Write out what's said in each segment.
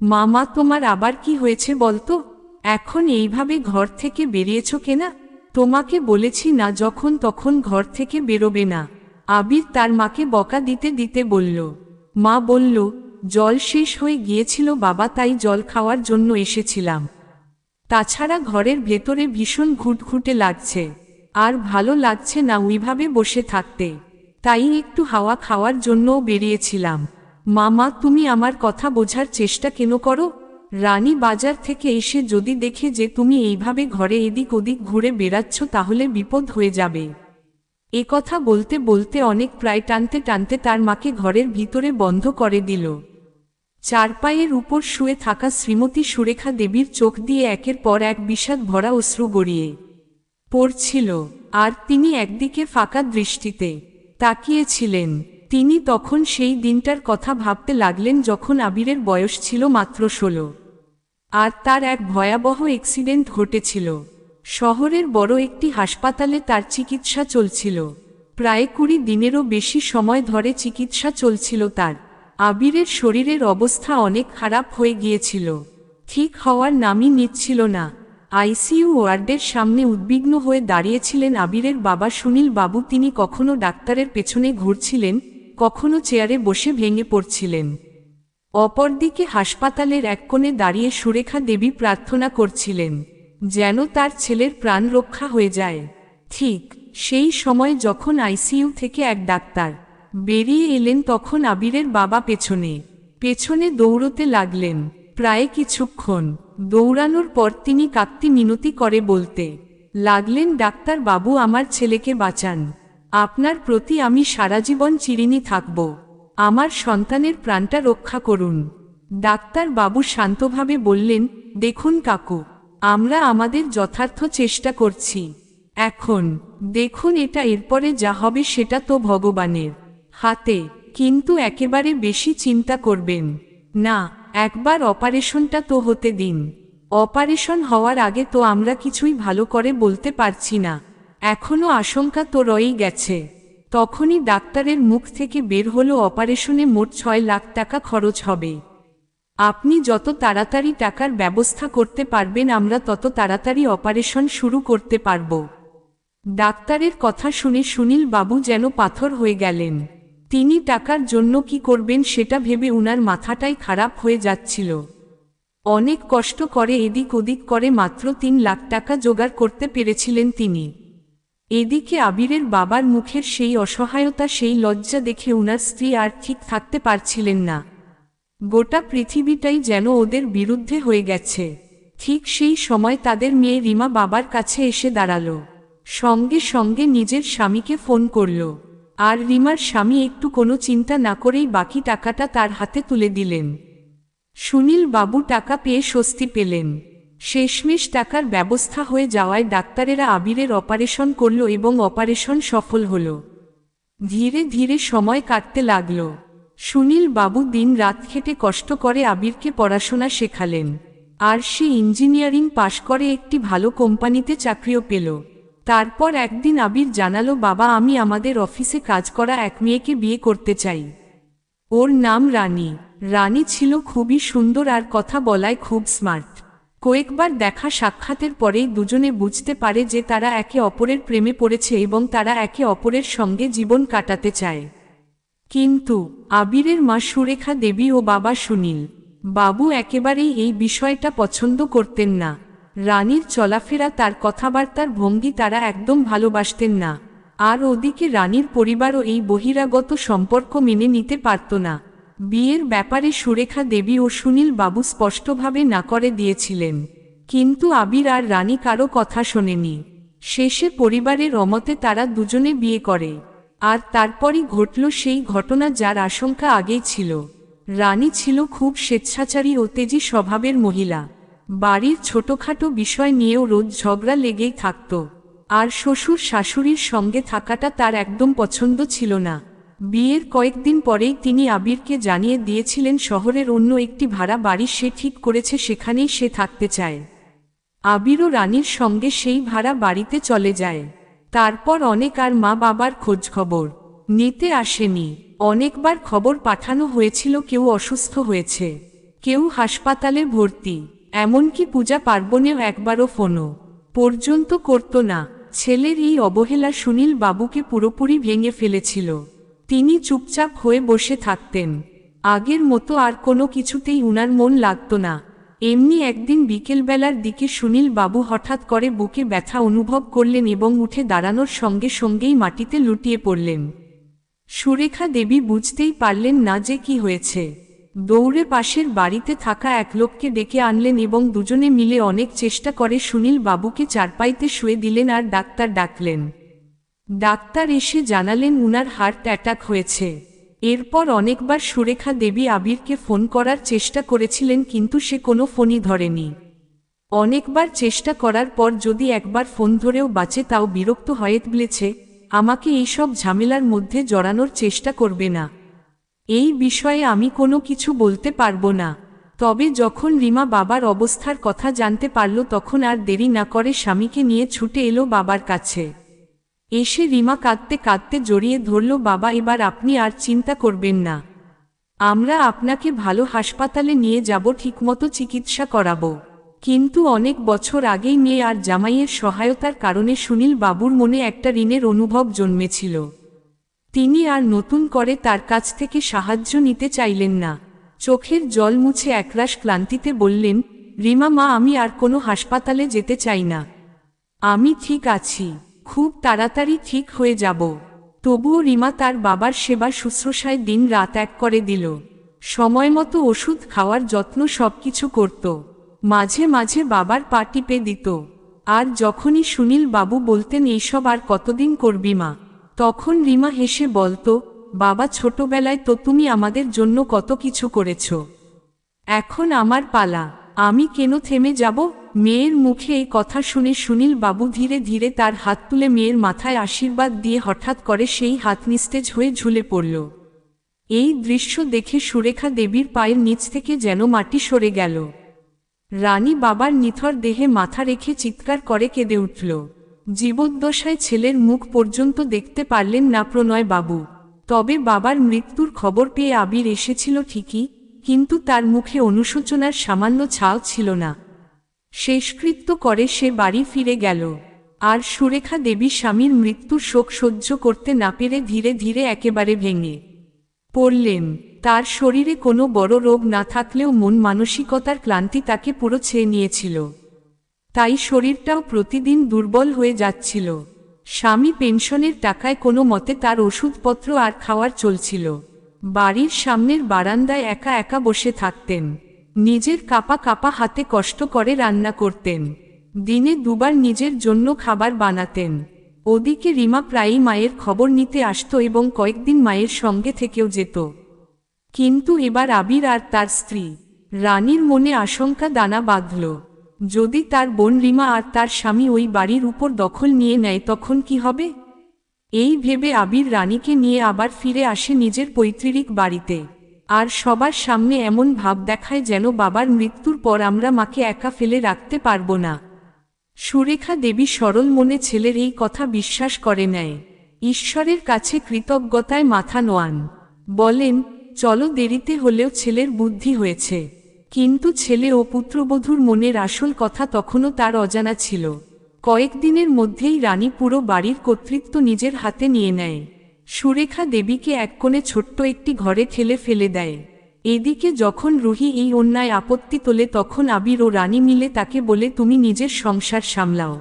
মামা, তোমার আবার কি হয়েছে বলতো? এখন এইভাবে ঘর থেকে বেরিয়েছ কেনা? তোমাকে বলেছি না যখন তখন ঘর থেকে বেরোবে না। আবির তার মাকে বকা দিতে দিতে বলল। মা বলল, জল শেষ হয়ে গিয়েছিল বাবা, তাই জল খাওয়ার জন্য এসেছিলাম। তাছাড়া ঘরের ভেতরে ভীষণ ঘুটঘুটে লাগছে। আর ভালো লাগছে না ওইভাবে বসে থাকতে। তাই একটু হাওয়া খাওয়ার জন্যও বেরিয়েছিলাম। মামা, তুমি আমার কথা বোঝার চেষ্টা কেন করো? রানী বাজার থেকে এসে যদি দেখে যে তুমি এইভাবে ঘরে এদিক ওদিক ঘুরে বেড়াচ্ছ, তাহলে বিপদ হয়ে যাবে। এ কথা বলতে বলতে অনেক প্রায় টানতে টানতে তার মাকে ঘরের ভিতরে বন্ধ করে দিল। চারপায়ের উপর শুয়ে থাকা শ্রীমতী সুরেখা দেবীর চোখ দিয়ে একের পর এক বিষাদ ভরা অশ্রু গড়িয়ে পড়ছিল, আর তিনি একদিকে ফাঁকা দৃষ্টিতে তাকিয়েছিলেন। তিনি তখন সেই দিনটার কথা ভাবতে লাগলেন যখন আবিরের বয়স ছিল মাত্র ষোলো। আর তার এক ভয়াবহ অ্যাক্সিডেন্ট ঘটেছিল। শহরের বড় একটি হাসপাতালে তার চিকিৎসা চলছিল। প্রায় কুড়ি দিনেরও বেশি সময় ধরে চিকিৎসা চলছিল তার। আবিরের শরীরের অবস্থা অনেক খারাপ হয়ে গিয়েছিল। ঠিক হওয়ার নামই নিচ্ছিল না। আইসিইউ ওয়ার্ডের সামনে উদ্বিগ্ন হয়ে দাঁড়িয়েছিলেন আবিরের বাবা সুনীল বাবু। তিনি কখনো ডাক্তারের পেছনে ঘুরছিলেন? কখনো চেয়ারে বসে ভেঙে পড়ছিলেন। অপরদিকে হাসপাতালের এক কোণে দাঁড়িয়ে সুরেখা দেবী প্রার্থনা করছিলেন, যেন তার ছেলের প্রাণ রক্ষা হয়ে যায়। ঠিক সেই সময় যখন আইসিইউ থেকে এক ডাক্তার বেরিয়ে এলেন তখন আবিরের বাবা পেছনে। পেছনে দৌড়তে লাগলেন, প্রায় কিছুক্ষণ। দৌড়ানোর পর তিনি কাকতি মিনতি করে বলতে লাগলেন ডাক্তার বাবু আমার ছেলেকে বাঁচান। আপনার প্রতি আমি সারা জীবন চিরিনি থাকব। আমার সন্তানের প্রাণটা রক্ষা করুন। ডাক্তার বাবু শান্তভাবে বললেন, দেখুন কাকু, আমরা আমাদের যথার্থ চেষ্টা করছি। এখন, দেখুন এটা এরপরে যা হবে সেটা তো ভগবানের হাতে, কিন্তু একেবারে বেশি চিন্তা করবেন না, একবার অপারেশনটা তো হতে দিন। অপারেশন হওয়ার আগে তো আমরা কিছুই ভালো করে বলতে পারছি না। এখনও আশঙ্কা তো রয়েই গেছে। তখনই ডাক্তারের মুখ থেকে বের হলো অপারেশনে মোট ছয় লাখ টাকা খরচ হবে। আপনি যত তাড়াতাড়ি টাকার ব্যবস্থা করতে পারবেন, আমরা তত তাড়াতাড়ি অপারেশন শুরু করতে পারব। ডাক্তারের কথা শুনে সুনীল বাবু যেন পাথর হয়ে গেলেন। তিনি টাকার জন্য কি করবেন সেটা ভেবে উনার মাথাটাই খারাপ হয়ে যাচ্ছিল। অনেক কষ্ট করে এদিক ওদিক করে মাত্র তিন লাখ টাকা জোগাড় করতে পেরেছিলেন তিনি। এদিকে আবিরের বাবার মুখের সেই অসহায়তা, সেই লজ্জা দেখে উনার স্ত্রী আর ঠিক থাকতে পারছিলেন না। গোটা পৃথিবীটাই যেন ওদের বিরুদ্ধে হয়ে গেছে। ঠিক সেই সময় তাদের মেয়ে রিমা বাবার কাছে এসে দাঁড়াল। সঙ্গে সঙ্গে নিজের স্বামীকে ফোন করল। আর রিমার স্বামী একটু কোনো চিন্তা না করেই বাকি টাকাটা তার হাতে তুলে দিলেন। সুনীল বাবু টাকা পেয়ে স্বস্তি পেলেন। শেষমেশ টাকার ব্যবস্থা হয়ে যাওয়ায় ডাক্তারেরা আবিরের অপারেশন করল এবং অপারেশন সফল হল। ধীরে ধীরে সময় কাটতে লাগল। সুনীল বাবু দিন রাত খেটে কষ্ট করে আবিরকে পড়াশোনা শেখালেন। আর সে ইঞ্জিনিয়ারিং পাশ করে একটি ভালো কোম্পানিতে চাকরিও পেল। তারপর একদিন আবির জানালো, বাবা, আমি আমাদের অফিসে কাজ করা এক মেয়েকে বিয়ে করতে চাই। ওর নাম রানী। রানী ছিল খুবই সুন্দর আর কথা বলায় খুব স্মার্ট। কয়েকবার দেখা সাক্ষাতের পরেই দুজনে বুঝতে পারে যে তারা একে অপরের প্রেমে পড়েছে এবং তারা একে অপরের সঙ্গে জীবন কাটাতে চায়। কিন্তু, আবিরের মা সুরেখা দেবী ও বাবা সুনীল, বাবু একেবারেই এই বিষয়টা পছন্দ করতেন না। রানীর চলাফেরা, তার কথাবার্তার ভঙ্গি তারা একদম ভালোবাসতেন না। আর ওদিকে রানীর পরিবারও এই বহিরাগত সম্পর্ক মেনে নিতে পারত না। বিয়ের ব্যাপারে সুরেখা দেবী ও সুনীল বাবু স্পষ্টভাবে না করে দিয়েছিলেন। কিন্তু আবির আর রানী কারও কথা শোনেনি। শেষে পরিবারের অমতে তারা দুজনে বিয়ে করে। আর তারপরই ঘটল সেই ঘটনা যার আশঙ্কা আগেই ছিল। রানী ছিল খুব স্বেচ্ছাচারী ও তেজি স্বভাবের মহিলা। বাড়ির ছোটখাটো বিষয় নিয়েও রোজ ঝগড়া লেগেই থাকত। আর শ্বশুর শাশুড়ির সঙ্গে থাকাটা তার একদম পছন্দ ছিল না। বিয়ের কয়েকদিন পরেই তিনি আবিরকে জানিয়ে দিয়েছিলেন শহরের অন্য একটি ভাড়া বাড়ি সে ঠিক করেছে, সেখানেই সে থাকতে চায়। আবিরও রানীর সঙ্গে সেই ভাড়া বাড়িতে চলে যায়। তারপর অনেক আর মা বাবার খোঁজ খবর। নিতে আসেনি। অনেকবার খবর পাঠানো হয়েছিল কেউ অসুস্থ হয়েছে, কেউ হাসপাতালে ভর্তি, এমনকি পূজা পার্বণেও একবারও ফোনও পর্যন্ত করত না। ছেলের এই অবহেলা সুনীল বাবুকে পুরোপুরি ভেঙে ফেলেছিল। তিনি চুপচাপ হয়ে বসে থাকতেন। আগের মতো আর কোনো কিছুতেই উনার মন লাগত না। এমনি একদিন বিকেলবেলার দিকে সুনীল বাবু হঠাৎ করে বুকে ব্যথা অনুভব করলেন এবং উঠে দাঁড়ানোর সঙ্গে সঙ্গেই মাটিতে লুটিয়ে পড়লেন। সুরেখা দেবী বুঝতেই পারলেন না যে কি হয়েছে। দৌড়ে পাশের বাড়িতে থাকা এক লোককে ডেকে আনলেন এবং দুজনে মিলে অনেক চেষ্টা করে সুনীল বাবুকে চারপাইতে শুয়ে দিলেন আর ডাক্তার ডাকলেন। ডাক্তার এসে জানালেন উনার হার্ট অ্যাটাক হয়েছে। এরপর অনেকবার সুরেখা দেবী আবিরকে ফোন করার চেষ্টা করেছিলেন কিন্তু সে কোনো ফোনই ধরেনি। অনেকবার চেষ্টা করার পর যদি একবার ফোন ধরেও বাঁচে তাও বিরক্ত হয়ে বলেছে, আমাকে এইসব ঝামেলার মধ্যে জড়ানোর চেষ্টা করবে না। এই বিষয়ে আমি কোনো কিছু বলতে পারব না। তবে যখন রিমা বাবার অবস্থার কথা জানতে পারল তখন আর দেরি না করে স্বামীকে নিয়ে ছুটে এলো বাবার কাছে। এসে রিমা কাঁদতে কাঁদতে জড়িয়ে ধরল, বাবা, এবার আপনি আর চিন্তা করবেন না। আমরা আপনাকে ভালো হাসপাতালে নিয়ে যাব, ঠিকমতো চিকিৎসা করাবো। কিন্তু অনেক বছর আগেই মেয়ে আর জামাইয়ের সহায়তার কারণে সুনীল বাবুর মনে একটা ঋণের অনুভব জন্মেছিল। তিনি আর নতুন করে তার কাছ থেকে সাহায্য নিতে চাইলেন না। চোখের জল মুছে একরাশ ক্লান্তিতে বললেন, রিমা, মা, আমি আর কোনো হাসপাতালে যেতে চাই না। আমি ঠিক আছি। খুব তাড়াতাড়ি ঠিক হয়ে যাব। তবুও রিমা তার বাবার সেবা শুশ্রূষায় দিন রাত এক করে দিল। সময় মতো ওষুধ খাওয়ার যত্ন সবকিছু করত। মাঝে মাঝে বাবার পা টিপে দিত। আর যখনই সুনীল বাবু বলতেন, এইসব আর কতদিন করবি মা? তখন রিমা হেসে বলতো, বাবা, ছোটবেলায় তো তুমি আমাদের জন্য কত কিছু করেছ। এখন আমার পালা। আমি কেন থেমে যাব? মেয়ের মুখে এই কথা শুনে সুনীল বাবু ধীরে ধীরে তার হাত তুলে মেয়ের মাথায় আশীর্বাদ দিয়ে হঠাৎ করে সেই হাত নিস্তেজ হয়ে ঝুলে পড়ল। এই দৃশ্য দেখে সুরেখা দেবীর পায়ের নিচ থেকে যেন মাটি সরে গেল। রানী বাবার নিথর দেহে মাথা রেখে চিৎকার করে কেঁদে উঠল। জীবদ্দশায় ছেলের মুখ পর্যন্ত দেখতে পারলেন না প্রণয় বাবু। তবে বাবার মৃত্যুর খবর পেয়ে আবির এসেছিল ঠিকই, কিন্তু তার মুখে অনুশোচনার সামান্য ছাও ছিল না। শেষকৃত্য করে সে বাড়ি ফিরে গেল। আর সুরেখা দেবী স্বামীর মৃত্যুর শোক সহ্য করতে না পেরে ধীরে ধীরে একেবারে ভেঙে পড়লেন। তার শরীরে কোনো বড় রোগ না থাকলেও মন মানসিকতার ক্লান্তি তাকে পুরো ছেয়ে নিয়েছিল। তাই শরীরটাও প্রতিদিন দুর্বল হয়ে যাচ্ছিল। স্বামী পেনশনের টাকায় কোনো মতে তার ওষুধপত্র আর খাওয়ার চলছিল। বাড়ির সামনের বারান্দায় একা একা বসে থাকতেন। নিজের কাপা কাপা হাতে কষ্ট করে রান্না করতেন। দিনে দুবার নিজের জন্য খাবার বানাতেন। ওদিকে রিমা প্রায়ই মায়ের খবর নিতে আসত এবং কয়েকদিন মায়ের সঙ্গে থেকেও যেত। কিন্তু এবার আবির আর তার স্ত্রী, রানীর মনে আশঙ্কা দানা বাঁধল। যদি তার বোন রিমা আর তার স্বামী ওই বাড়ির উপর দখল নিয়ে নেয় তখন কি হবে? এই ভেবে আবির রানীকে নিয়ে আবার ফিরে আসে নিজের পৈতৃক বাড়িতে। আর সবার সামনে এমন ভাব দেখায় যেন বাবার মৃত্যুর পর আমরা মাকে একা ফেলে রাখতে পারব না। সুরেখা দেবী সরল মনে ছেলের এই কথা বিশ্বাস করে নেয়। ঈশ্বরের কাছে কৃতজ্ঞতায় মাথা নোয়ান। বলেন, চলো দেরিতে হলেও ছেলের বুদ্ধি হয়েছে। কিন্তু ছেলে ও পুত্রবধূর মনের আসল কথা তখনও তার অজানা ছিল। কয়েকদিনের মধ্যেই রানী পুরো বাড়ির কর্তৃত্ব নিজের হাতে নিয়ে নেয়। সুরেখা দেবীকে এক কোণে ছোট্ট একটি ঘরে ঠেলে ফেলে দেয়। এদিকে যখন রুহি এই অন্যায় আপত্তি তোলে তখন আবির ও রানী মিলে তাকে বলে, তুমি নিজের সংসার সামলাও।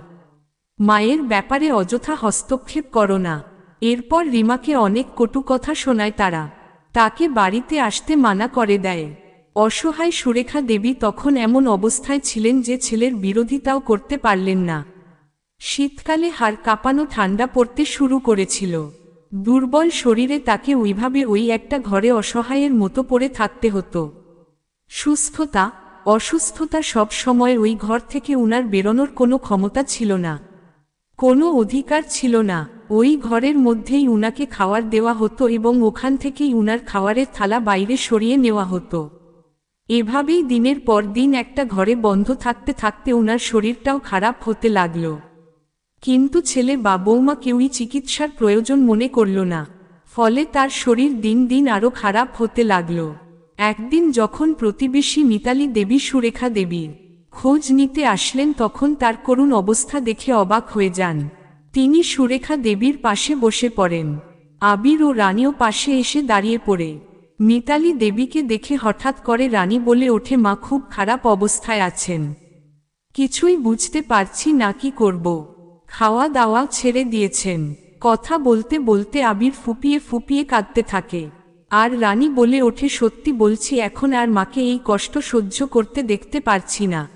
মায়ের ব্যাপারে অযথা হস্তক্ষেপ করো না। এরপর রিমাকে অনেক কটু কথা শোনায় তারা। তাকে বাড়িতে আসতে মানা করে দেয়। অসহায় সুরেখা দেবী তখন এমন অবস্থায় ছিলেন যে ছেলের বিরোধিতাও করতে পারলেন না। শীতকালে হাড় কাঁপানো ঠান্ডা পড়তে শুরু করেছিল। দুর্বল শরীরে তাকে ওইভাবে ওই একটা ঘরে অসহায়ের মতো পড়ে থাকতে হতো। সুস্থতা, অসুস্থতা সব সময় ওই ঘর থেকে উনার বেরোনোর কোনো ক্ষমতা ছিল না। কোনো অধিকার ছিল না। ওই ঘরের মধ্যেই উনাকে খাওয়ার দেওয়া হতো এবং ওখান থেকেই উনার খাওয়ারের থালা বাইরে সরিয়ে নেওয়া হতো। এভাবেই দিনের পর দিন একটা ঘরে বন্ধ থাকতে থাকতে উনার শরীরটাও খারাপ হতে লাগল। কিন্তু ছেলে বা বৌমা কেউই চিকিৎসার প্রয়োজন মনে করল না। ফলে তার শরীর দিন দিন আরও খারাপ হতে লাগল। একদিন যখন প্রতিবেশী মিতালি দেবী সুরেখা দেবীর খোঁজ নিতে আসলেন তখন তার করুণ অবস্থা দেখে অবাক হয়ে যান। তিনি সুরেখা দেবীর পাশে বসে পড়েন। আবির ও রানীও পাশে এসে দাঁড়িয়ে পড়ে। মিতালি দেবীকে দেখে হঠাৎ করে রানী বলে ওঠে, মা, খুব খারাপ অবস্থায় আছেন। কিছুই বুঝতে পারছি না, কি করব? খাওয়া দাওয়া ছেড়ে দিয়েছেন। কথা বলতে বলতে আবির ফুপিয়ে ফুপিয়ে কাঁদতে থাকে। আর রানী বলে ওঠে, সত্যি বলছি, এখন আর মাকে এই কষ্ট সহ্য করতে দেখতে পারছি না।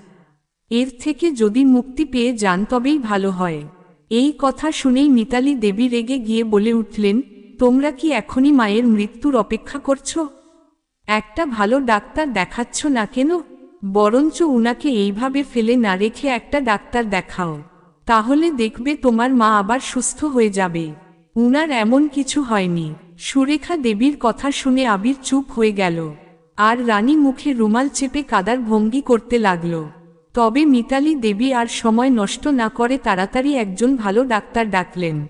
এর থেকে যদি মুক্তি পেয়ে যান তবেই ভালো হয়। এই কথা শুনেই মিতালি দেবী রেগে গিয়ে বলে উঠলেন, তোমরা কি এখনই মায়ের মৃত্যুর অপেক্ষা করছ? একটা ভালো ডাক্তার দেখাচ্ছ না কেন? বরঞ্চ উনাকে এইভাবে ফেলে না রেখে একটা ডাক্তার দেখাও। তাহলে দেখবে তোমার মা আবার সুস্থ হয়ে যাবে। উনার এমন কিছু হয়নি। সুরেখা দেবীর কথা শুনে আবির চুপ হয়ে গেল। আর রানী মুখে রুমাল চেপে কাদার ভঙ্গি করতে লাগল। তবে মিতালি দেবী আর সময় নষ্ট না করে তাড়াতাড়ি একজন ভালো ডাক্তার ডাকলেন।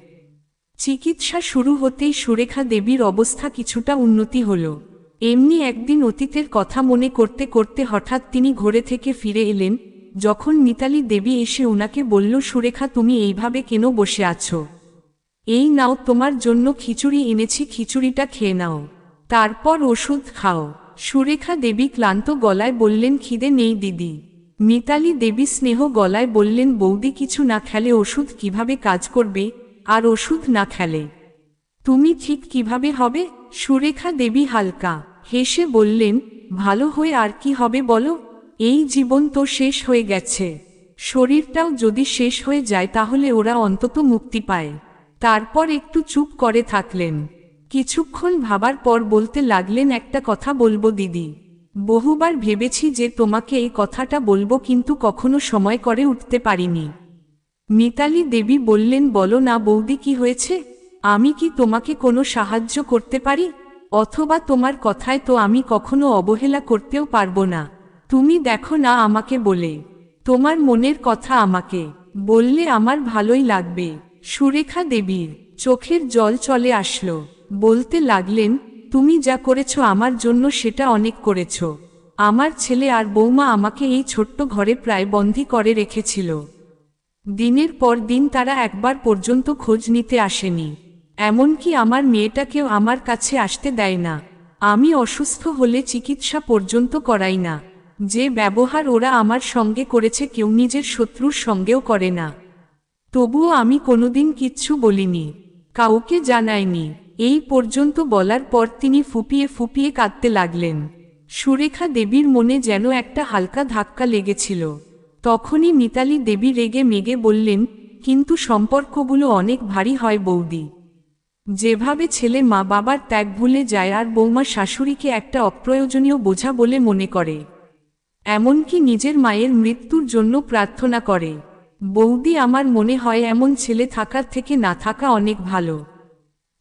চিকিৎসা শুরু হতেই সুরেখা দেবীর অবস্থা কিছুটা উন্নতি হল। এমনি একদিন অতীতের কথা মনে করতে করতে হঠাৎ তিনি ঘরে থেকে ফিরে এলেন যখন মিতালি দেবী এসে উনাকে বলল, সুরেখা, তুমি এইভাবে কেন বসে আছো? এই নাও, তোমার জন্য খিচুড়ি এনেছি, খিচুড়িটা খেয়ে নাও। তারপর ওষুধ খাও। সুরেখা দেবী ক্লান্ত গলায় বললেন, খিদে নেই দিদি। মিতালি দেবী স্নেহ গলায় বললেন, বৌদি কিছু না খেলে, ওষুধ কীভাবে কাজ করবে? আর ওষুধ না খেলে? তুমি ঠিক কীভাবে হবে? সুরেখা দেবী হালকা হেসে বললেন, ভালো হয়ে আর কি হবে বলো? এই জীবন তো শেষ হয়ে গেছে। শরীরটাও যদি শেষ হয়ে যায় তাহলে ওরা অন্তত মুক্তি পায়। তারপর একটু চুপ করে থাকলেন। কিছুক্ষণ ভাবার পর বলতে লাগলেন, একটা কথা বলব দিদি। বহুবার ভেবেছি যে তোমাকে এই কথাটা বলব কিন্তু কখনো সময় করে উঠতে পারিনি। মিতালি দেবী বললেন, বলো না বৌদি, কি হয়েছে? আমি কি তোমাকে কোনো সাহায্য করতে পারি? অথবা তোমার কথায় তো আমি কখনো অবহেলা করতেও পারব না। তুমি দেখো না আমাকে বলে। তোমার মনের কথা আমাকে বললে আমার ভালোই লাগবে। সুরেখা দেবীর চোখের জল চলে আসলো। বলতে লাগলেন, তুমি যা করেছ আমার জন্য সেটা অনেক করেছ। আমার ছেলে আর বৌমা আমাকে এই ছোট্ট ঘরে প্রায় বন্দী করে রেখেছিল। দিনের পর দিন তারা একবার পর্যন্ত খোঁজ নিতে আসেনি। এমনকি আমার মেয়েটাকেও আমার কাছে আসতে দেয় না। আমি অসুস্থ হলে চিকিৎসা পর্যন্ত করাই না। যে ব্যবহার ওরা আমার সঙ্গে করেছে কেউ নিজের শত্রুর সঙ্গেও করে না। তবুও আমি কোনোদিন কিচ্ছু বলিনি, কাউকে জানায়নি এই পর্যন্ত বলার পর তিনি ফুপিয়ে ফুপিয়ে কাঁদতে লাগলেন। সুরেখা দেবীর মনে যেন একটা হালকা ধাক্কা লেগেছিল। তখনই মিতালি দেবী রেগে মেগে বললেন, কিন্তু সম্পর্কগুলো অনেক ভারী হয় বৌদি। যেভাবে ছেলে মা বাবার ত্যাগ ভুলে যায় আর বৌমা শাশুড়িকে একটা অপ্রয়োজনীয় বোঝা বলে মনে করে। এমনকি নিজের মায়ের মৃত্যুর জন্য প্রার্থনা করে। বৌদি, আমার মনে হয় এমন ছেলে থাকার থেকে না থাকা অনেক ভালো।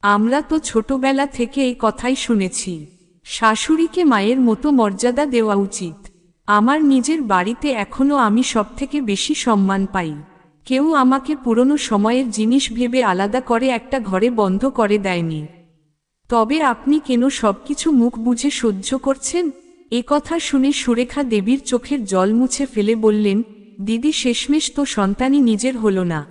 আমরা তো ছোটবেলা থেকে এই কথাই শুনেছি। শাশুড়িকে মায়ের মতো মর্যাদা দেওয়া উচিত। আমার নিজের বাড়িতে এখনও আমি সবথেকে বেশি সম্মান পাই। কেউ আমাকে পুরনো সময়ের জিনিস ভেবে আলাদা করে একটা ঘরে বন্ধ করে দেয়নি। তবে আপনি কেন সবকিছু মুখ বুঝে সহ্য করছেন? এ কথা শুনে সুরেখা দেবীর চোখের জল মুছে ফেলে বললেন, দিদি, শেষমেশ তো সন্তানই নিজের হল না।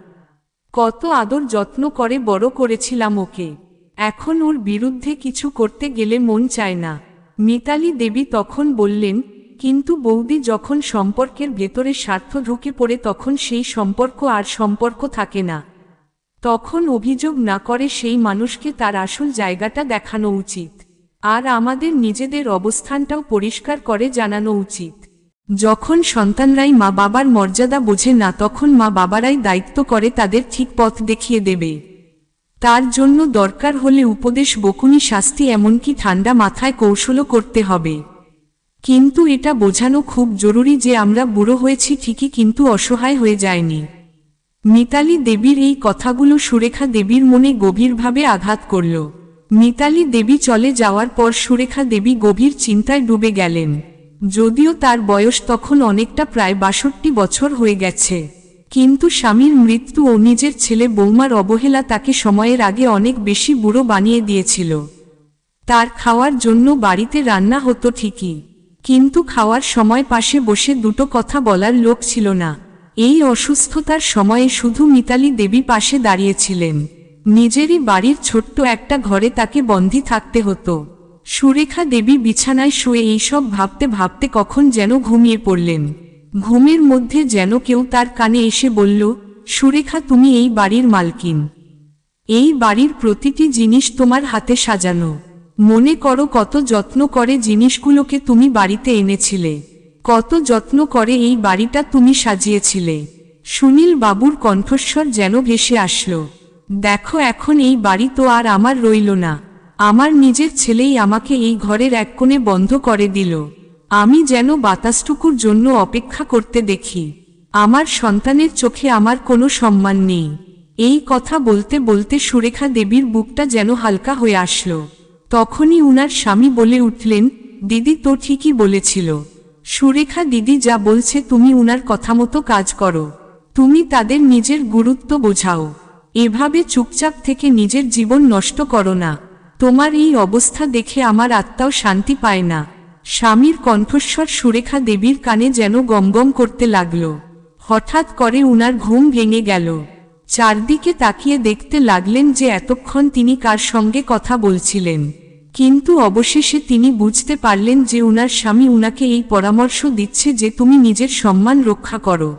কত আদর যত্ন করে বড় করেছিলাম ওকে। এখন ওর বিরুদ্ধে কিছু করতে গেলে মন চায় না। মিতালি দেবী তখন বললেন, কিন্তু বৌদি যখন সম্পর্কের ভেতরে স্বার্থ ঢুকে পড়ে তখন সেই সম্পর্ক আর সম্পর্ক থাকে না। তখন অভিযোগ না করে সেই মানুষকে তার আসল জায়গাটা দেখানো উচিত। আর আমাদের নিজেদের অবস্থানটাও পরিষ্কার করে জানানো উচিত। যখন সন্তানরাই মা বাবার মর্যাদা বোঝে না, তখন মা বাবারাই দায়িত্ব করে তাদের ঠিক পথ দেখিয়ে দেবে। তার জন্য দরকার হলে উপদেশ, বকুনি, শাস্তি, এমনকি ঠান্ডা মাথায় কৌশলও করতে হবে। কিন্তু এটা বোঝানো খুব জরুরি যে আমরা বুড়ো হয়েছি ঠিকই কিন্তু অসহায় হয়ে যায়নি মিতালি দেবীর এই কথাগুলো সুরেখা দেবীর মনে গভীরভাবে আঘাত করল। মিতালি দেবী চলে যাওয়ার পর সুরেখা দেবী গভীর চিন্তায় ডুবে গেলেন। যদিও তার বয়স তখন অনেকটা প্রায় বাষট্টি বছর হয়ে গেছে। কিন্তু স্বামীর মৃত্যু ও নিজের ছেলে বৌমার অবহেলা তাকে সময়ের আগে অনেক বেশি বুড়ো বানিয়ে দিয়েছিল। তার খাওয়ার জন্য বাড়িতে রান্না হতো ঠিকই। কিন্তু খাওয়ার সময় পাশে বসে দুটো কথা বলার লোক ছিল না। এই অসুস্থতার সময়ে শুধু মিতালি দেবী পাশে দাঁড়িয়েছিলেন। নিজেরই বাড়ির ছোট্ট একটা ঘরে তাকে বন্দি থাকতে হতো। সুরেখা দেবী বিছানায় শুয়ে এইসব ভাবতে ভাবতে কখন যেন ঘুমিয়ে পড়লেন। ঘুমের মধ্যে যেন কেউ তার কানে এসে বলল, সুরেখা, তুমি এই বাড়ির মালকিন। এই বাড়ির প্রতিটি জিনিস তোমার হাতে সাজানো। মনে করো কত যত্ন করে জিনিসগুলোকে তুমি বাড়িতে এনেছিলে। কত যত্ন করে এই বাড়িটা তুমি সাজিয়েছিলে। সুনীল বাবুর কণ্ঠস্বর যেন ভেসে আসলো। দেখো এখন এই বাড়ি তো আর আমার রইল না। আমার নিজের ছেলেই আমাকে এই ঘরের এক কোণে বন্ধ করে দিল। আমি যেন বাতাসটুকুর জন্য অপেক্ষা করতে দেখি। আমার সন্তানের চোখে আমার কোনো সম্মান নেই। এই কথা বলতে বলতে সুরেখা দেবীর বুকটা যেন হালকা হয়ে আসলো। তখনই উনার স্বামী বলে উঠলেন, দিদি তো ঠিকই বলেছিল। সুরেখা দিদি যা বলছে তুমি উনার কথা মতো কাজ করো। তুমি তাদের নিজের গুরুত্ব বোঝাও। এভাবে চুপচাপ থেকে নিজের জীবন নষ্ট করো না। তোমার এই অবস্থা দেখে আমার আত্মাও শান্তি পায় না। স্বামীর কণ্ঠস্বর সুরেখা দেবীর কানে যেন গমগম করতে লাগল। হঠাৎ করে উনার ঘুম ভেঙে গেল। চারদিকে তাকিয়ে দেখতে লাগলেন যে এতক্ষণ তিনি কার সঙ্গে কথা বলছিলেন। কিন্তু অবশেষে তিনি বুঝতে পারলেন যে উনার স্বামী উনাকে এই পরামর্শ দিচ্ছে যে তুমি নিজের সম্মান রক্ষা করো।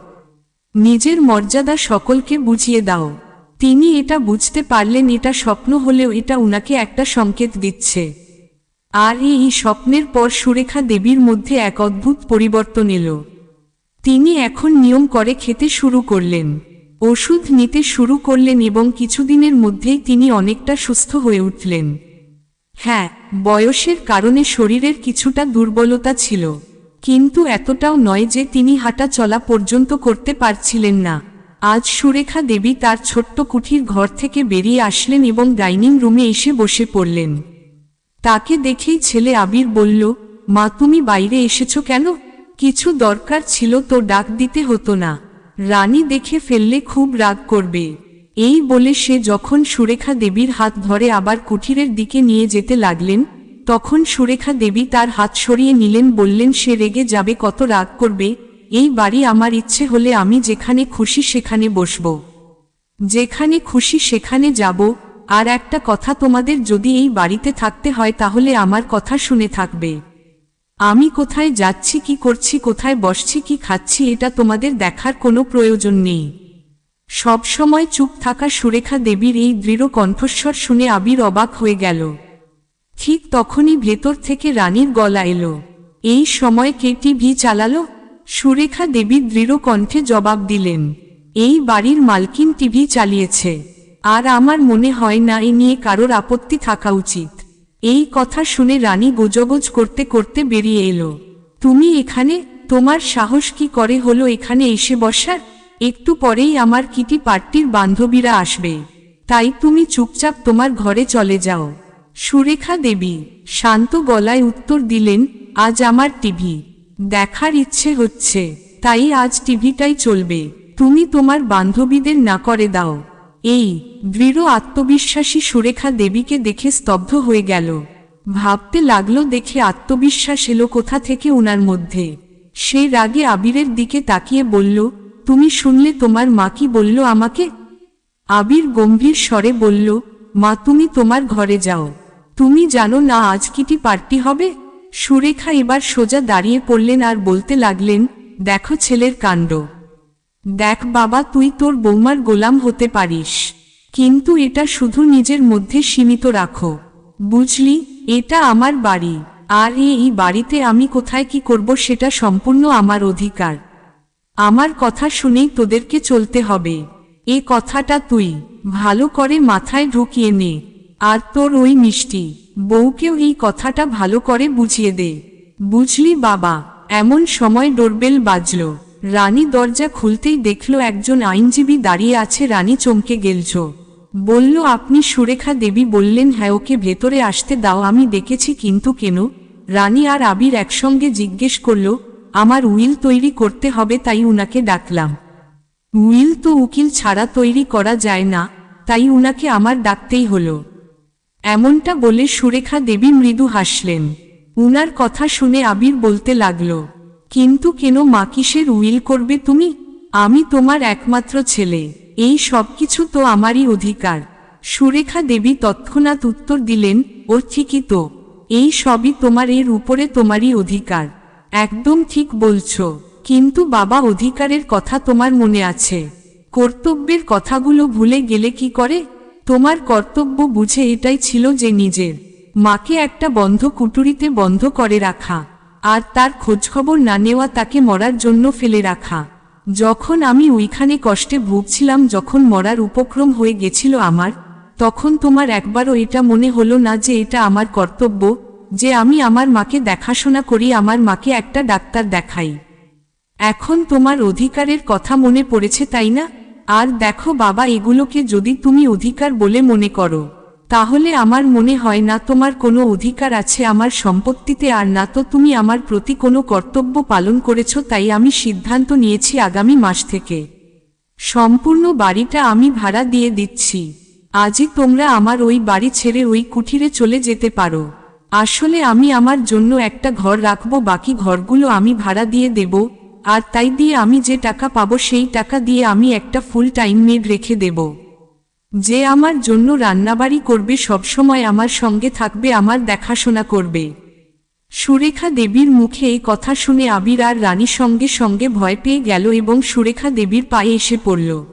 নিজের মর্যাদা সকলকে বুঝিয়ে দাও। তিনি এটা বুঝতে পারলেন, এটা স্বপ্ন হলেও এটা উনাকে একটা সংকেত দিচ্ছে। আর এই স্বপ্নের পর সুরেখা দেবীর মধ্যে এক অদ্ভুত পরিবর্তন এলো। তিনি এখন নিয়ম করে খেতে শুরু করলেন। ওষুধ নিতে শুরু করলেন এবং কিছুদিনের মধ্যেই তিনি অনেকটা সুস্থ হয়ে উঠলেন। হ্যাঁ বয়সের কারণে শরীরের কিছুটা দুর্বলতা ছিল। কিন্তু এতটাও নয় যে তিনি হাঁটা চলা পর্যন্ত করতে পারছিলেন না। আজ সুরেখা দেবী তার ছোট্ট কুঠির ঘর থেকে বেরিয়ে আসলেন এবং ডাইনিং রুমে এসে বসে পড়লেন। তাকে দেখেই ছেলে আবির বলল, মা, তুমি বাইরে এসেছ কেন? কিছু দরকার ছিল তো ডাক দিতে হতো না। রানী দেখে ফেললে খুব রাগ করবে এই বলে সে যখন সুরেখা দেবীর হাত ধরে আবার কুঠিরের দিকে নিয়ে যেতে লাগলেন, তখন সুরেখা দেবী তার হাত সরিয়ে নিলেন, বললেন, সে রেগে যাবে, কত রাগ করবে? এই বাড়ি আমার ইচ্ছে হলে আমি যেখানে খুশি সেখানে বসব। যেখানে খুশি সেখানে যাব। আর একটা কথা তোমাদের যদি এই বাড়িতে থাকতে হয় তাহলে আমার কথা শুনে থাকবে। আমি কোথায় যাচ্ছি, কি করছি, কোথায় বসছি, কি খাচ্ছি এটা তোমাদের দেখার কোনো প্রয়োজন নেই। সব সময় চুপ থাকা সুরেখা দেবীর এই দৃঢ় কণ্ঠস্বর শুনে আবির অবাক হয়ে গেল। ঠিক তখনই ভেতর থেকে রানীর গলা এলো। এই সময় কে টিভি চালালো? সুরেখা দেবী দৃঢ় কণ্ঠে জবাব দিলেন, এই বাড়ির মালকিন টিভি চালিয়েছে। আর আমার মনে হয় না এ নিয়ে কারোর আপত্তি থাকা উচিত। এই কথা শুনে রানী গোজগোজ করতে করতে বেরিয়ে এলো। তুমি এখানে? তোমার সাহস কি করে হলো এখানে এসে বসার? একটু পরেই আমার কিটি পার্টির বান্ধবীরা আসবে। তাই তুমি চুপচাপ তোমার ঘরে চলে যাও। সুরেখা দেবী শান্ত গলায় উত্তর দিলেন, আজ আমার টিভি। দেখার ইচ্ছে হচ্ছে, তাই আজ টিভিটাই চলবে। তুমি তোমার বান্ধবীদের না করে দাও। এই, দৃঢ় আত্মবিশ্বাসী সুরেখা দেবীকে দেখে স্তব্ধ হয়ে গেল। ভাবতে লাগল দেখে আত্মবিশ্বাস এলো কোথা থেকে উনার মধ্যে। সে রাগে আবিরের দিকে তাকিয়ে বলল, তুমি শুনলে তোমার মা কি বলল আমাকে? আবির গম্ভীর স্বরে বলল, মা, তুমি তোমার ঘরে যাও। তুমি জানো না আজ কিটি পার্টি হবে? সুরেখা এবার সোজা দাঁড়িয়ে পড়লেন আর বলতে লাগলেন, দেখো ছেলের কাণ্ড। দেখ বাবা, তুই তোর বৌমার গোলাম হতে পারিস। কিন্তু এটা শুধু নিজের মধ্যে সীমিত রাখো। বুঝলি, এটা আমার বাড়ি। আর এই বাড়িতে আমি কোথায় কি করব সেটা সম্পূর্ণ আমার অধিকার। আমার কথা শুনেই তোদেরকে চলতে হবে। এ কথাটা তুই ভালো করে মাথায় ঢুকিয়ে নে। আর তোর ওই মিষ্টি। বউকেও এই কথাটা ভালো করে বুঝিয়ে দে। বুঝলি বাবা, এমন সময় ডোরবেল বাজল। রানী দরজা খুলতেই দেখল একজন আইনজীবী দাঁড়িয়ে আছে, রানী চমকে গেলছ। বলল, আপনি সুরেখা দেবী বললেন হ্যাঁ ওকে ভেতরে আসতে দাও, আমি দেখেছি কিন্তু কেন? রানী আর আবির একসঙ্গে জিজ্ঞেস করল, আমার উইল তৈরি করতে হবে, তাই উনাকে ডাকলাম। উইল তো উকিল ছাড়া তৈরি করা যায় না, তাই উনাকে আমার ডাকতেই হলো। এমনটা বলে সুরেখা দেবী মৃদু হাসলেন। উনার কথা শুনে আবির বলতে লাগল, কিন্তু কেন মা কিসের উইল করবে তুমি? আমি তোমার একমাত্র ছেলে, এই সব কিছু তো আমারই অধিকার। সুরেখা দেবী তৎক্ষণাৎ উত্তর দিলেন, ও ঠিকই তো, এই সবই তোমার, এর উপরে তোমারই অধিকার। একদম ঠিক বলছ, কিন্তু বাবা অধিকারের কথা তোমার মনে আছে। কর্তব্যের কথাগুলো ভুলে গেলে কি করে? তোমার কর্তব্য বুঝে এটাই ছিল যে নিজের মাকে একটা বন্ধ কুটুরিতে বন্ধ করে রাখা, আর তার খোঁজখবর না নেওয়া তাকে মরার জন্য ফেলে রাখা। যখন আমি ওইখানে কষ্টে ভুগছিলাম, যখন মরার উপক্রম হয়ে গেছিল আমার, তখন তোমার একবারও এটা মনে হলো না যে এটা আমার কর্তব্য, যে আমি আমার মাকে দেখাশোনা করি, আমার মাকে একটা ডাক্তার দেখাই। এখন তোমার অধিকারের কথা মনে পড়েছে, তাই না? আর দেখো বাবা, এগুলোকে যদি তুমি অধিকার বলে মনে করো, তাহলে আমার মনে হয় না তোমার কোনো অধিকার আছে আমার সম্পত্তিতে, আর না তো তুমি আমার প্রতি কোনো কর্তব্য পালন করেছ, তাই আমি সিদ্ধান্ত নিয়েছি আগামী মাস থেকে। সম্পূর্ণ বাড়িটা আমি ভাড়া দিয়ে দিচ্ছি। আজই তোমরা আমার ওই বাড়ি ছেড়ে ওই কুঠিরে চলে যেতে পারো। আসলে আমি আমার জন্য একটা ঘর রাখব, বাকি ঘরগুলো আমি ভাড়া দিয়ে দেব আর তাই দিয়ে আমি যে টাকা পাবো সেই টাকা দিয়ে আমি একটা ফুল টাইম মেড রেখে দেব। যে আমার জন্য রান্নাবাড়ি করবে সবসময় আমার সঙ্গে থাকবে, আমার দেখাশোনা করবে। সুরেখা দেবীর মুখে এই কথা শুনে আবির আর রানীর সঙ্গে সঙ্গে ভয় পেয়ে গেল এবং সুরেখা দেবীর পায়ে এসে পড়ল।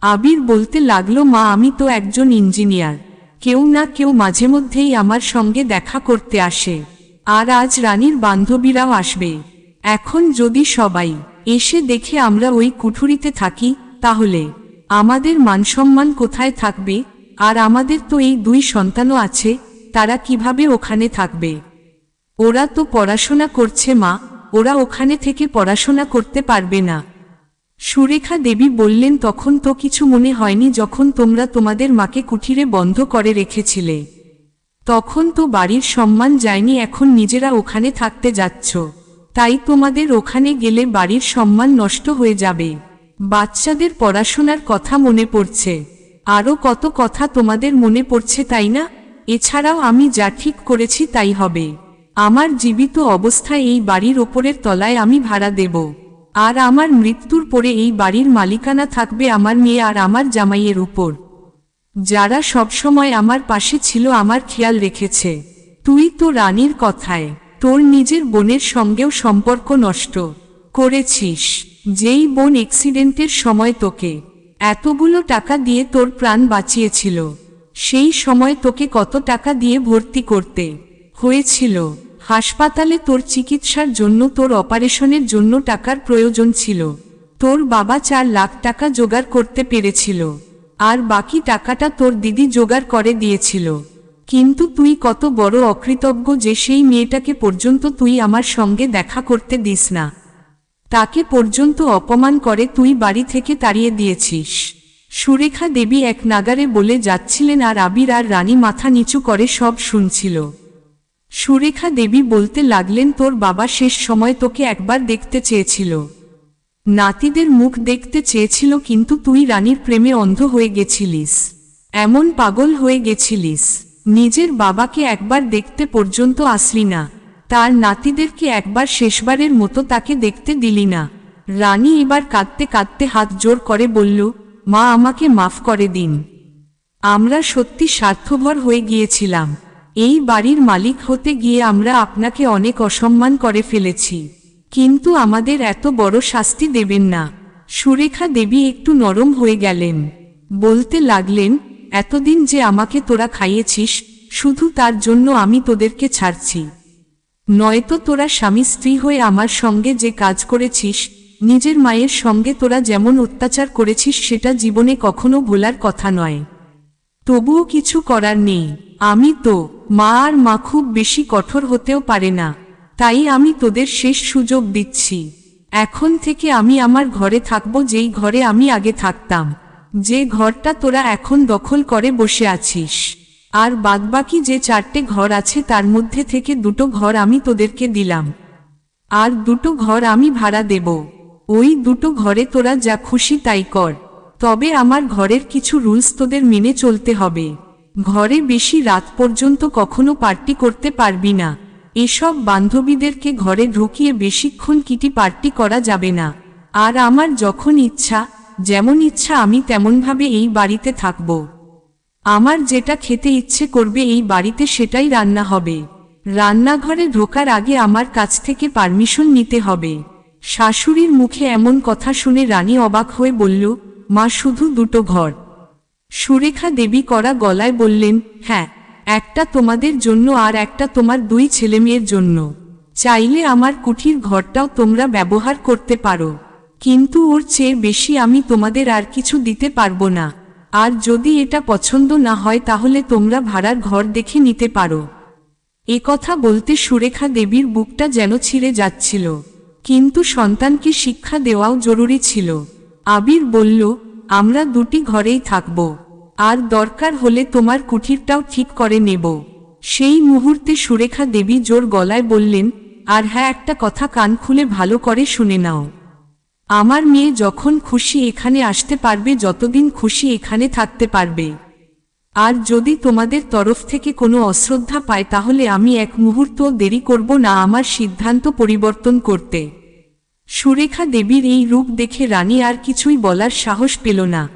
আবির বলতে লাগল, মা, আমি তো একজন ইঞ্জিনিয়ার। কেউ না কেউ মাঝে মধ্যেই আমার সঙ্গে দেখা করতে আসে। আর আজ রানীর বান্ধবীরাও আসবে। এখন যদি সবাই এসে দেখে আমরা ওই কুঠুরিতে থাকি, তাহলে আমাদের মানসম্মান কোথায় থাকবে? আর আমাদের তো এই দুই সন্তানও আছে, তারা কীভাবে ওখানে থাকবে? ওরা তো পড়াশোনা করছে মা, ওরা ওখানে থেকে পড়াশোনা করতে পারবে না। সুরেখা দেবী বললেন, তখন তো কিছু মনে হয়নি যখন তোমরা তোমাদের মাকে কুঠিরে বন্ধ করে রেখেছিলে। তখন তো বাড়ির সম্মান যায়নি, এখন নিজেরা ওখানে থাকতে যাচ্ছ। তাই তোমাদের ওখানে গেলে বাড়ির সম্মান নষ্ট হয়ে যাবে। বাচ্চাদের পড়াশোনার কথা মনে পড়ছে। আরও কত কথা তোমাদের মনে পড়ছে তাই না? এছাড়াও আমি যা ঠিক করেছি তাই হবে। আমার জীবিত অবস্থায় এই বাড়ির ওপরের তলায় আমি ভাড়া দেব। আর আমার মৃত্যুর পরে এই বাড়ির মালিকানা থাকবে আমার মেয়ে আর আমার জামাইয়ের উপর। যারা সবসময় আমার পাশে ছিল আমার খেয়াল রেখেছে। তুই তো রানীর কথায় তোর নিজের বোনের সঙ্গেও সম্পর্ক নষ্ট করেছিস। যেই বোন অ্যাক্সিডেন্টের সময় তোকে এতগুলো টাকা দিয়ে তোর প্রাণ বাঁচিয়েছিল, সেই সময় তোকে কত টাকা দিয়ে ভর্তি করতে হয়েছিল। হাসপাতালে তোর চিকিৎসার জন্য, তোর অপারেশনের জন্য টাকার প্রয়োজন ছিল। তোর বাবা চার লাখ টাকা জোগাড় করতে পেরেছিল, আর বাকি টাকাটা তোর দিদি জোগাড় করে দিয়েছিল। কিন্তু তুই কত বড় অকৃতজ্ঞ যে সেই মেয়েটাকে পর্যন্ত তুই আমার সঙ্গে দেখা করতে দিস না। তাকে পর্যন্ত অপমান করে তুই বাড়ি থেকে তাড়িয়ে দিয়েছিস। সুরেখা দেবী এক নাগারে বলে যাচ্ছিলেন আর আবির আর রানী মাথা নিচু করে সব শুনছিল। সুরেখা দেবী বলতে লাগলেন, তোর বাবা শেষ সময় তোকে একবার দেখতে চেয়েছিল। নাতিদের মুখ দেখতে চেয়েছিল, কিন্তু তুই রানীর প্রেমে অন্ধ হয়ে গেছিলিস। এমন পাগল হয়ে গেছিলিস। নিজের বাবাকে একবার দেখতে পর্যন্ত আসলি না। তার নাতিদেরকে একবার শেষবারের মতো তাকে দেখতে দিলি না। রানী এবার কাঁদতে কাঁদতে হাত জোর করে বলল, মা, আমাকে মাফ করে দিন। আমরা সত্যি স্বার্থভর হয়ে গিয়েছিলাম। এই বাড়ির মালিক হতে গিয়ে আমরা আপনাকে অনেক অসম্মান করে ফেলেছি। কিন্তু আমাদের এত বড় শাস্তি দেবেন না। সুরেখা দেবী একটু নরম হয়ে গেলেন। বলতে লাগলেন এতদিন যে আমাকে তোরা খাইয়েছিস, শুধু তার জন্য আমি তোদেরকে ছাড়ছি। নয়তো তোরা স্বামী স্ত্রী হয়ে আমার সঙ্গে যে কাজ করেছিস, নিজের মায়ের সঙ্গে তোরা যেমন অত্যাচার করেছিস সেটা জীবনে কখনো ভোলার কথা নয়। তবুও কিছু করার নেই। আমি তো, মা আর মা খুব বেশি কঠোর হতেও পারে না। তাই আমি তোদের শেষ সুযোগ দিচ্ছি। এখন থেকে আমি আমার ঘরে থাকব যেই ঘরে আমি আগে থাকতাম। যে ঘরটা তোরা এখন দখল করে বসে আছিস। আর বাদবাকি যে চারটে ঘর আছে তার মধ্যে থেকে দুটো ঘর আমি তোদেরকে দিলাম। আর দুটো ঘর আমি ভাড়া দেব। ওই দুটো ঘরে তোরা যা খুশি তাই কর। তবে আমার ঘরের কিছু রুলস তোদের মেনে চলতে হবে। ঘরে বেশি রাত পর্যন্ত কখনো পার্টি করতে পারবি না। এসব বান্ধবীদেরকে ঘরে ঢুকিয়ে বেশিক্ষণ কিটি পার্টি করা যাবে না। আর আমার যখন ইচ্ছা যেমন ইচ্ছা আমি তেমনভাবে এই বাড়িতে থাকব। আমার যেটা খেতে ইচ্ছে করবে এই বাড়িতে সেটাই রান্না হবে। রান্নাঘরে ঢোকার আগে আমার কাছ থেকে পারমিশন নিতে হবে। শাশুড়ির মুখে এমন কথা শুনে রানী অবাক হয়ে বলল, মা, শুধু দুটো ঘর। সুরেখা দেবী করা গলায় বললেন হ্যাঁ একটা তোমাদের জন্য আর একটা তোমার দুই ছেলেমেয়ের জন্য। চাইলে আমার কুঠির ঘরটাও তোমরা ব্যবহার করতে পারো। কিন্তু ওর চেয়ে বেশি আমি তোমাদের আর কিছু দিতে পারব না। আর যদি এটা পছন্দ না হয় তাহলে তোমরা ভাড়ার ঘর দেখে নিতে পারো। এ কথা বলতে সুরেখা দেবীর বুকটা যেন ছিঁড়ে যাচ্ছিল। কিন্তু সন্তানকে শিক্ষা দেওয়াও জরুরি ছিল। আবির বলল, আমরা দুটি ঘরেই থাকব। আর দরকার হলে তোমার কুঠিরটাও ঠিক করে নেব। সেই মুহূর্তে সুরেখা দেবী জোর গলায় বললেন, আর হ্যাঁ একটা কথা কান খুলে ভালো করে শুনে নাও। আমার মেয়ে যখন খুশি এখানে আসতে পারবে, যতদিন খুশি এখানে থাকতে পারবে। আর যদি তোমাদের তরফ থেকে কোনো অশ্রদ্ধা পায়, তাহলে আমি এক মুহূর্ত দেরি করব না আমার সিদ্ধান্ত পরিবর্তন করতে। সুরেখা দেবীর এই রূপ দেখে রানী আর কিছুই বলার সাহস পেল না।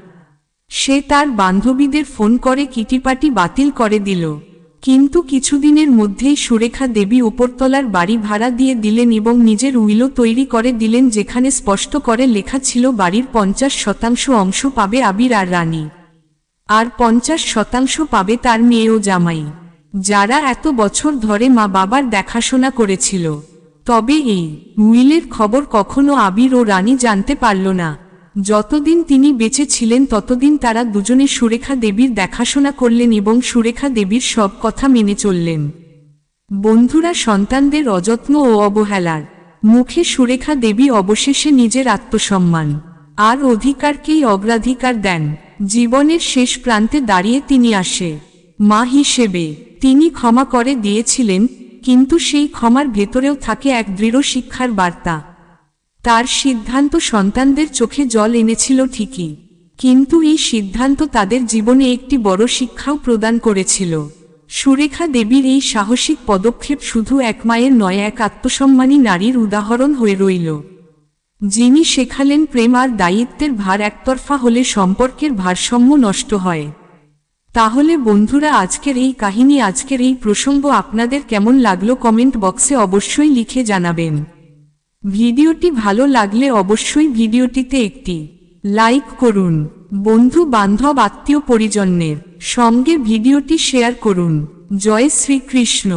সে তার বান্ধবীদের ফোন করে কিটিপাটি বাতিল করে দিল। কিন্তু কিছুদিনের মধ্যেই সুরেখা দেবী ওপরতলার বাড়ি ভাড়া দিয়ে দিলেন এবং নিজের উইলো তৈরি করে দিলেন যেখানে স্পষ্ট করে লেখা ছিল বাড়ির পঞ্চাশ শতাংশ অংশ পাবে আবির আর রানী। আর পঞ্চাশ শতাংশ পাবে তার মেয়ে ও জামাই। যারা এত বছর ধরে মা বাবার দেখাশোনা করেছিল। তবে এই উইলের খবর কখনো আবির ও রানী জানতে পারল না। যতদিন তিনি বেঁচে ছিলেন ততদিন তারা দুজনে সুরেখা দেবীর দেখাশোনা করলেন এবং সুরেখা দেবীর সব কথা মেনে চললেন। বন্ধুরা সন্তানদের অযত্ন ও অবহেলার মুখে সুরেখা দেবী অবশেষে নিজের আত্মসম্মান আর অধিকারকেই অগ্রাধিকার দেন। জীবনের শেষ প্রান্তে দাঁড়িয়ে তিনি আসে। মা হিসেবে তিনি ক্ষমা করে দিয়েছিলেন, কিন্তু সেই ক্ষমার ভেতরেও থাকে এক দৃঢ় শিক্ষার বার্তা। তার সিদ্ধান্ত সন্তানদের চোখে জল এনেছিল ঠিকই। কিন্তু এই সিদ্ধান্ত তাদের জীবনে একটি বড় শিক্ষাও প্রদান করেছিল। সুরেখা দেবীর এই সাহসিক পদক্ষেপ শুধু এক মায়ের নয়, এক আত্মসম্মানী নারীর উদাহরণ হয়ে রইল। যিনি শেখালেন প্রেম আর দায়িত্বের ভার একতরফা হলে সম্পর্কের ভারসাম্য নষ্ট হয়। তাহলে বন্ধুরা, আজকের এই কাহিনী, আজকের এই প্রসঙ্গ আপনাদের কেমন লাগল কমেন্ট বক্সে অবশ্যই লিখে জানাবেন। ভিডিওটি ভালো লাগলে অবশ্যই ভিডিওটিতে একটি লাইক করুন। বন্ধু, বান্ধব, আত্মীয় পরিজনের সঙ্গে ভিডিওটি শেয়ার করুন। জয় শ্রীকৃষ্ণ।